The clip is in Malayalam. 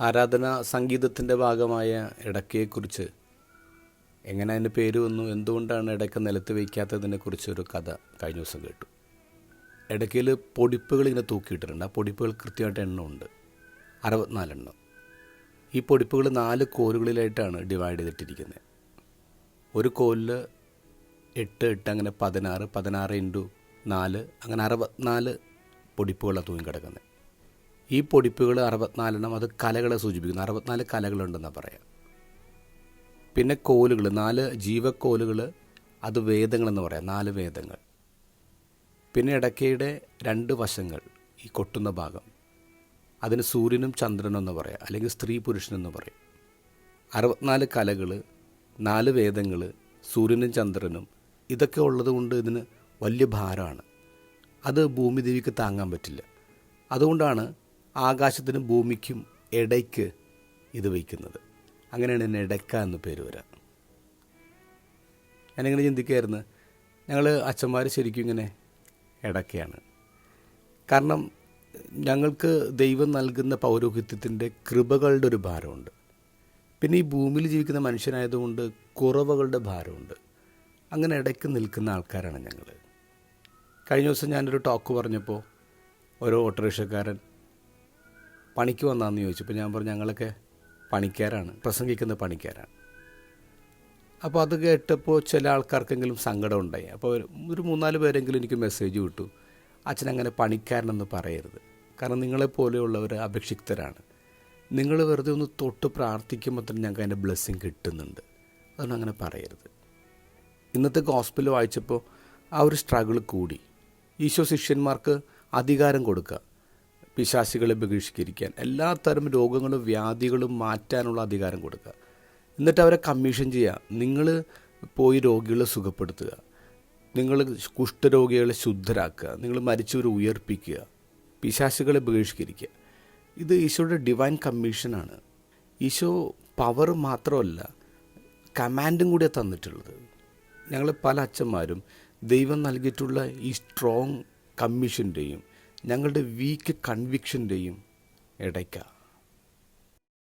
ആരാധന സംഗീതത്തിന്റെ ഭാഗമായ ഇടയ്ക്കയെക്കുറിച്ച് എങ്ങനെ അതിന്റെ പേര് വന്നു എന്തുകൊണ്ടാണ് ഇടയ്ക്ക നിലത്ത് വയ്ക്കാത്തതിനെ കുറിച്ചൊരു കഥ കഴിഞ്ഞ ദിവസം കേട്ടു. ഇടയ്ക്കയിൽ പൊടിപ്പുകൾ ഇങ്ങനെ തൂക്കിയിട്ടിട്ടുണ്ട്. ആ പൊടിപ്പുകൾ കൃത്യമായിട്ട് എണ്ണമുണ്ട് അറുപത്തിനാലെണ്ണം ഈ പൊടിപ്പുകൾ നാല് കോലുകളിലായിട്ടാണ് ഡിവൈഡ് ചെയ്തിട്ടിരിക്കുന്നത്. ഒരു കോലിൽ എട്ട് എട്ട് അങ്ങനെ പതിനാറ് പതിനാറ് ഇന്റു നാല് അങ്ങനെ അറുപത്തിനാല് പൊടിപ്പുകളാണ് തൂങ്ങിക്കിടക്കുന്നത്. ഈ പൊടിപ്പുകൾ അറുപത്തിനാലെണ്ണം അത് കലകളെ സൂചിപ്പിക്കുന്നു. അറുപത്തിനാല് കലകളുണ്ടെന്നാണ് പറയാം. പിന്നെ കോലുകൾ നാല് ജീവക്കോലുകൾ അത് വേദങ്ങളെന്ന് പറയാം. നാല് വേദങ്ങൾ. പിന്നെ ഇടയ്ക്കയുടെ രണ്ട് വശങ്ങൾ ഈ കൊട്ടുന്ന ഭാഗം. അതിന് സൂര്യനും ചന്ദ്രനും എന്ന് പറയാം. അല്ലെങ്കിൽ സ്ത്രീ പുരുഷനെന്ന് പറയും. അറുപത്തിനാല് കലകൾ നാല് വേദങ്ങൾ സൂര്യനും ചന്ദ്രനും ഇതൊക്കെ ഉള്ളത് കൊണ്ട് ഇതിന് വലിയ ഭാരമാണ്. അത് ഭൂമിദേവിക്ക് താങ്ങാൻ പറ്റില്ല. അതുകൊണ്ടാണ് ആകാശത്തിനും ഭൂമിക്കും ഇടയ്ക്ക് ഇത് വയ്ക്കുന്നത്. അങ്ങനെയാണ് എന്നെ ഇടയ്ക്ക എന്ന് പേര് വരാം. ഞാനിങ്ങനെ ചിന്തിക്കുകയായിരുന്നു. ഞങ്ങൾ അച്ഛന്മാർ ശരിക്കും ഇങ്ങനെ ഇടയ്ക്കയാണ്. കാരണം ഞങ്ങൾക്ക് ദൈവം നൽകുന്ന പൗരോഹിത്യത്തിന്റെ കൃപകളുടെ ഒരു ഭാരമുണ്ട്. പിന്നെ ഈ ഭൂമിയിൽ ജീവിക്കുന്ന മനുഷ്യനായതുകൊണ്ട് കുറവുകളുടെ ഭാരമുണ്ട്. അങ്ങനെ ഇടയ്ക്ക് നിൽക്കുന്ന ആൾക്കാരാണ് ഞങ്ങൾ കഴിഞ്ഞ ദിവസം ഞാനൊരു ടോക്ക് പറഞ്ഞപ്പോൾ ഓരോ ഓട്ടോറിക്ഷക്കാരൻ പണിക്ക് വന്നാന്ന് ചോദിച്ചപ്പോൾ ഞാൻ പറഞ്ഞു ഞങ്ങളൊക്കെ പണിക്കാരാണ്. പ്രസംഗിക്കുന്ന പണിക്കാരാണ്. അപ്പോൾ അത് കേട്ടപ്പോൾ ചില ആൾക്കാർക്കെങ്കിലും സങ്കടം ഉണ്ടായി. അപ്പോൾ ഒരു മൂന്നാൽ പേരെങ്കിലും എനിക്ക് മെസ്സേജ് വിട്ടു. അച്ഛൻ അങ്ങനെ പണിക്കാരനെന്ന് പറയരുത്. കാരണം നിങ്ങളെപ്പോലെയുള്ളവർ അപേക്ഷിക്തരാണ്. നിങ്ങൾ വെറുതെ ഒന്ന് തൊട്ട് പ്രാർത്ഥിക്കുമ്പോൾ തന്നെ ഞങ്ങൾക്ക് അതിന്റെ ബ്ലെസ്സിങ് കിട്ടുന്നുണ്ട്. അതുകൊണ്ട് അങ്ങനെ പറയരുത്. ഇന്നത്തെ ഹോസ്പിറ്റൽ വായിച്ചപ്പോൾ ആ ഒരു സ്ട്രഗിൾ കൂടി. ഈശോ ശിഷ്യന്മാർക്ക് അധികാരം കൊടുക്കുക. പിശാസികളെ ബഹിഷ്കരിക്കാൻ. എല്ലാ തരം രോഗങ്ങളും വ്യാധികളും മാറ്റാനുള്ള അധികാരം കൊടുക്കുക. എന്നിട്ട് അവരെ കമ്മീഷൻ ചെയ്യുക. നിങ്ങൾ പോയി രോഗികളെ സുഖപ്പെടുത്തുക. നിങ്ങൾ കുഷ്ഠരോഗികളെ ശുദ്ധരാക്കുക. നിങ്ങൾ മരിച്ചവരെ ഉയർപ്പിക്കുക. പിശാശികളെ ബഹിഷ്കരിക്കുക. ഇത് ഈശോയുടെ ഡിവൈൻ കമ്മീഷനാണ്. ഈശോ പവർ മാത്രമല്ല കമാൻഡും കൂടിയാണ് തന്നിട്ടുള്ളത്. ഞങ്ങൾ പല അച്ഛന്മാരും ദൈവം നൽകിയിട്ടുള്ള ഈ സ്ട്രോങ് കമ്മീഷന്റെയും ഞങ്ങളുടെ വീക്ക് കൺവിക്ഷന്റെയും ഇടയ്ക്കാണ്